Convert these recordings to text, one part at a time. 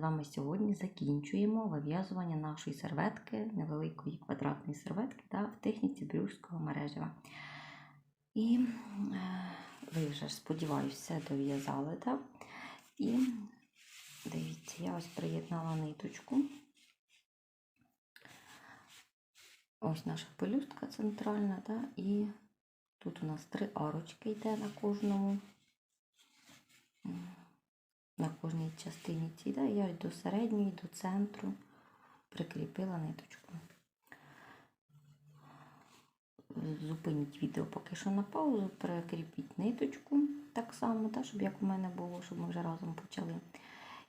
вами сьогодні закінчуємо вив'язування нашої серветки, невеликої квадратної серветки та в техніці брюшського мережева. І е, ви вже сподіваюся, дов'язали, так? І дивіться, я ось приєднала ниточку. Ось наша пелюстка центральна, так? і тут у нас три арочки йде на кожному. На кожній частині да, я до середньої, до центру прикріпила ниточку. Зупиніть відео поки що на паузу, прикріпіть ниточку так само, да, щоб як у мене було, щоб ми вже разом почали.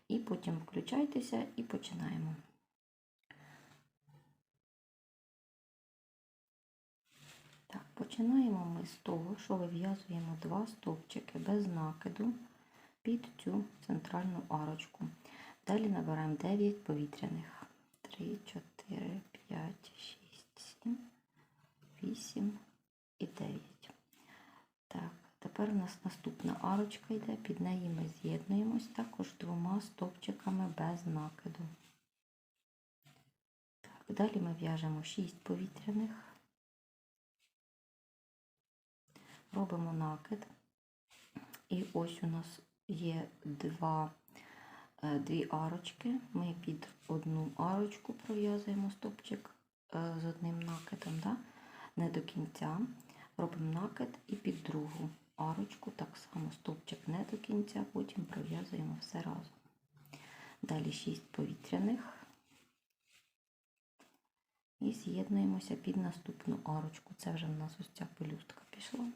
І потім включайтеся і починаємо. Так, починаємо ми з того, що вив'язуємо два стовпчики без накиду під цю центральну арочку. Далі набираємо 9 повітряних. 3, 4, 5, 6, 7, 8 і 9. Так, тепер у нас наступна арочка йде, під неї ми з'єднуємось також двома стовпчиками без накиду. Так, далі ми в'яжемо 6 повітряних, робимо накид. І ось у нас є два, е, дві арочки. Ми під одну арочку пров'язуємо стопчик е, з одним накидом, да? не до кінця. Робимо накид і під другу арочку так само стовпчик не до кінця, потім пров'язуємо все разом. Далі 6 повітряних. І з'єднуємося під наступну арочку. Це вже в нас ось ця пелюстка пішла.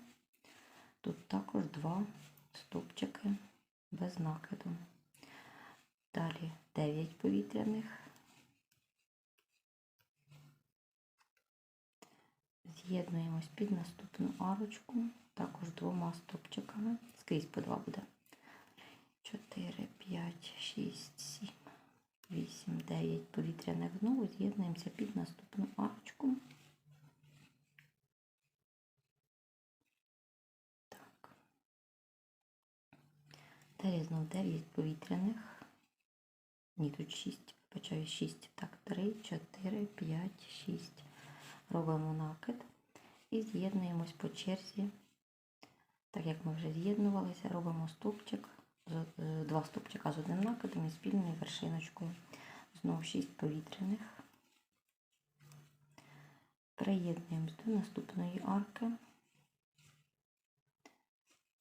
Тут також два стовпчики без накиду. Далі 9 повітряних. З'єднуємось під наступну арочку, також двома стовпчиками. Скрізь по два буде. 4, 5, 6, 7, 8, 9 повітряних. Знову з'єднуємося під наступну арочку. Далі знов 9 повітряних. Ні, тут 6. Почаю 6. Так, 3, 4, 5, 6. Робимо накид і з'єднуємось по черзі. Так як ми вже з'єднувалися, робимо стовпчик, два стовпчика з одним накидом і спільною вершиночкою. Знову 6 повітряних. Приєднуємось до наступної арки.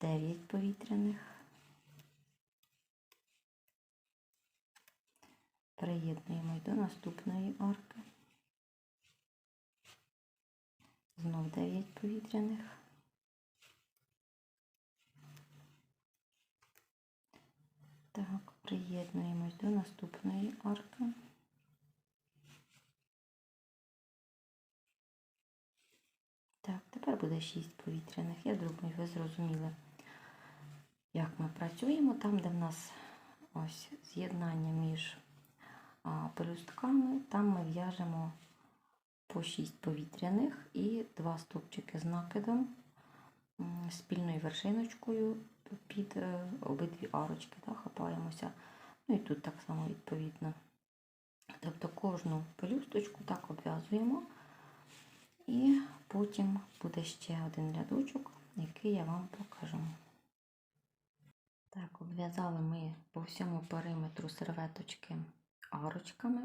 9 повітряних. Приєднуємо до наступної арки. Знов 9 повітряних. Так, приєднуємось до наступної арки. Так, тепер буде 6 повітряних. Я думаю, ви зрозуміли, як ми працюємо. Там, де в нас ось з'єднання між пелюстками, там ми в'яжемо по 6 повітряних і 2 стовпчики з накидом спільною вершиночкою під е, обидві арочки, так, хапаємося. Ну і тут так само відповідно. Тобто кожну пелюсточку так обв'язуємо, і потім буде ще один рядочок, який я вам покажу. Так, обв'язали ми по всьому периметру серветочки арочками.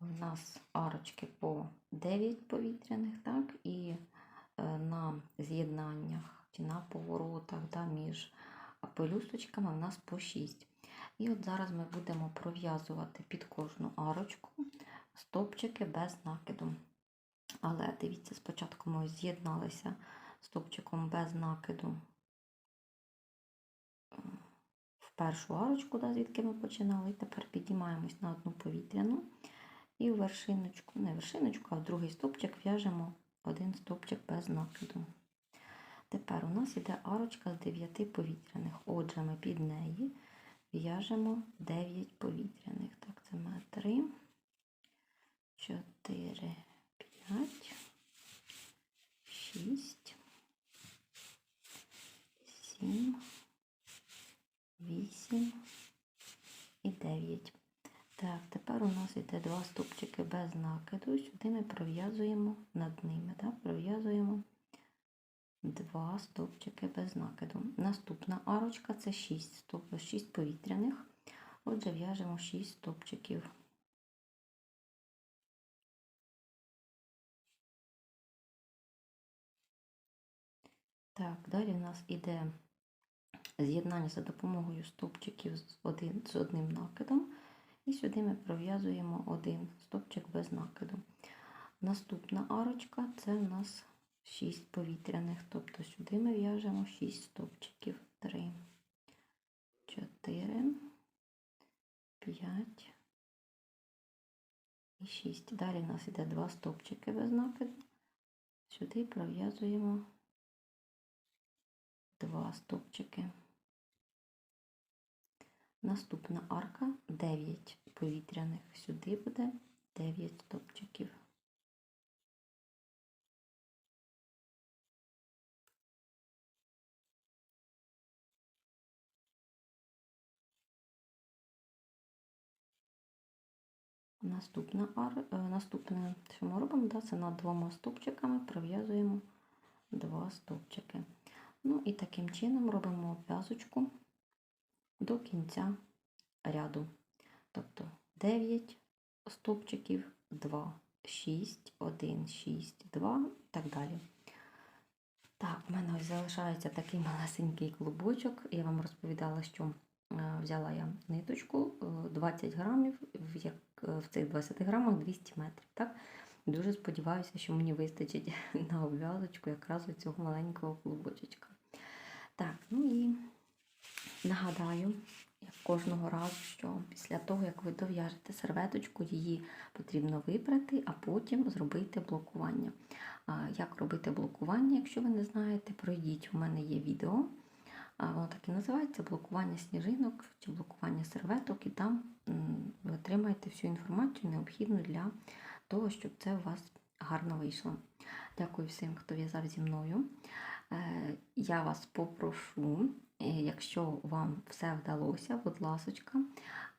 У нас арочки по 9 повітряних, так, і е, на з'єднаннях чи на поворотах да, між пелюсточками у нас по 6. І от зараз ми будемо пров'язувати під кожну арочку стопчики без накиду. Але дивіться, спочатку ми з'єдналися стопчиком без накиду першу арочку, да, звідки ми починали, і тепер підіймаємось на одну повітряну і в вершиночку, не вершиночку, а в другий стовпчик в'яжемо один стовпчик без накиду. Тепер у нас йде арочка з 9 повітряних. Отже, ми під неї в'яжемо 9 повітряних. Так, це ми 3, 4, 5, 6, 7, 8 і 9. Так, йде два стовпчики без накиду. Сюди ми пров'язуємо над ними, пров'язуємо два стовпчики без накиду. Наступна арочка це 6 стоп, 6 повітряних. Отже, в'яжемо 6 стовпчиків. Так, далі в нас іде з'єднання за допомогою стовпчиків з, один, з одним накидом. І сюди ми пров'язуємо один стовпчик без накиду. Наступна арочка це у нас 6 повітряних, тобто сюди ми в'яжемо 6 стовпчиків. 3, 4, 5 і 6. Далі в нас іде 2 стовпчики без накиду. Сюди пров'язуємо 2 стовпчики. Наступна арка 9 повітряних. Сюди буде 9 стовпчиків. Наступна ар, е, наступне, що ми робимо, да, це над двома стовпчиками пров'язуємо два стовпчики. Ну і таким чином робимо обв'язочку до кінця ряду. Тобто 9 стовпчиків, 2, 6, 1, 6, 2 і так далі. Так, в мене ось залишається такий малесенький клубочок. Я вам розповідала, що е, взяла я ниточку е, 20 грамів, в, е, в цих 20 грамах 200 метрів. Так? Дуже сподіваюся, що мені вистачить на обв'язочку якраз цього маленького клубочечка. Так, ну і нагадаю, як кожного разу, що після того, як ви дов'яжете серветочку, її потрібно випрати, а потім зробити блокування. Як робити блокування, якщо ви не знаєте, пройдіть, у мене є відео. Воно так і називається блокування сніжинок чи блокування серветок, і там ви отримаєте всю інформацію, необхідну для того, щоб це у вас гарно вийшло. Дякую всім, хто в'язав зі мною. Е, Я вас попрошу, е, якщо вам все вдалося, будь ласочка,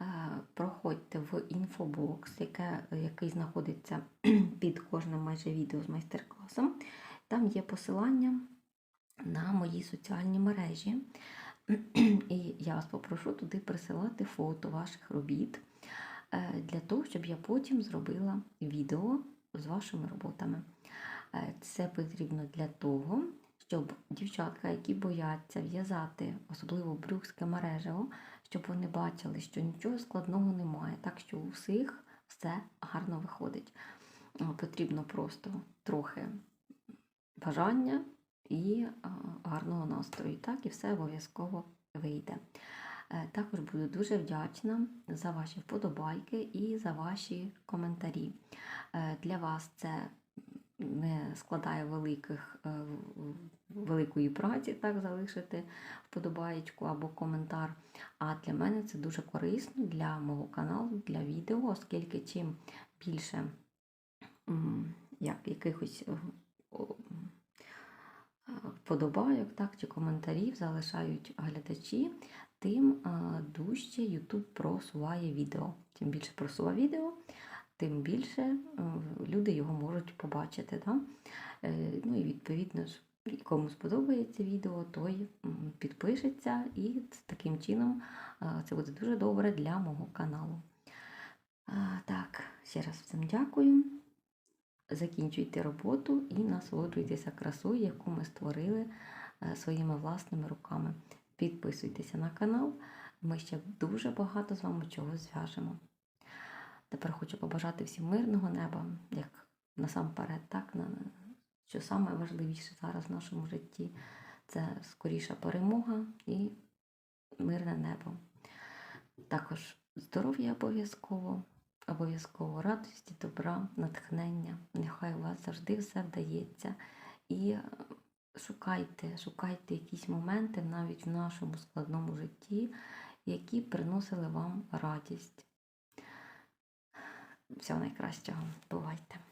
е, проходьте в інфобокс, який знаходиться під кожним майже відео з майстер-класом. Там є посилання на мої соціальні мережі. І я вас попрошу туди присилати фото ваших робіт для того, щоб я потім зробила відео з вашими роботами. Це потрібно для того, щоб дівчатка, які бояться в'язати, особливо брюкське мережево, щоб вони бачили, що нічого складного немає, так що у всіх все гарно виходить. Потрібно просто трохи бажання і гарного настрою. Так, і все обов'язково вийде. Е, Також буду дуже вдячна за ваші вподобайки і за ваші коментарі. Е, Для вас це не складає великих, е, великої праці, так, залишити вподобаєчку або коментар. А для мене це дуже корисно для мого каналу, для відео, оскільки чим більше як, якихось е, вподобайок так, чи коментарів залишають глядачі, тим е, дужче YouTube просуває відео. Чим більше просуває відео, тим більше е, люди його можуть побачити. Да? Е, Ну і відповідно ж, кому сподобається відео, той підпишеться, і таким чином е, це буде дуже добре для мого каналу. Так, ще раз всім дякую. Закінчуйте роботу і насолоджуйтеся красою, яку ми створили своїми власними руками. Підписуйтеся на канал, ми ще дуже багато з вами чого зв'яжемо. Тепер хочу побажати всім мирного неба, як насамперед, так, на, що саме важливіше зараз в нашому житті це скоріша перемога і мирне небо. Також здоров'я обов'язково, обов'язково радості, добра, натхнення. Нехай у вас завжди все вдається. І шукайте, шукайте якісь моменти навіть в нашому складному житті, які приносили вам радість. Всього найкращого. Бувайте!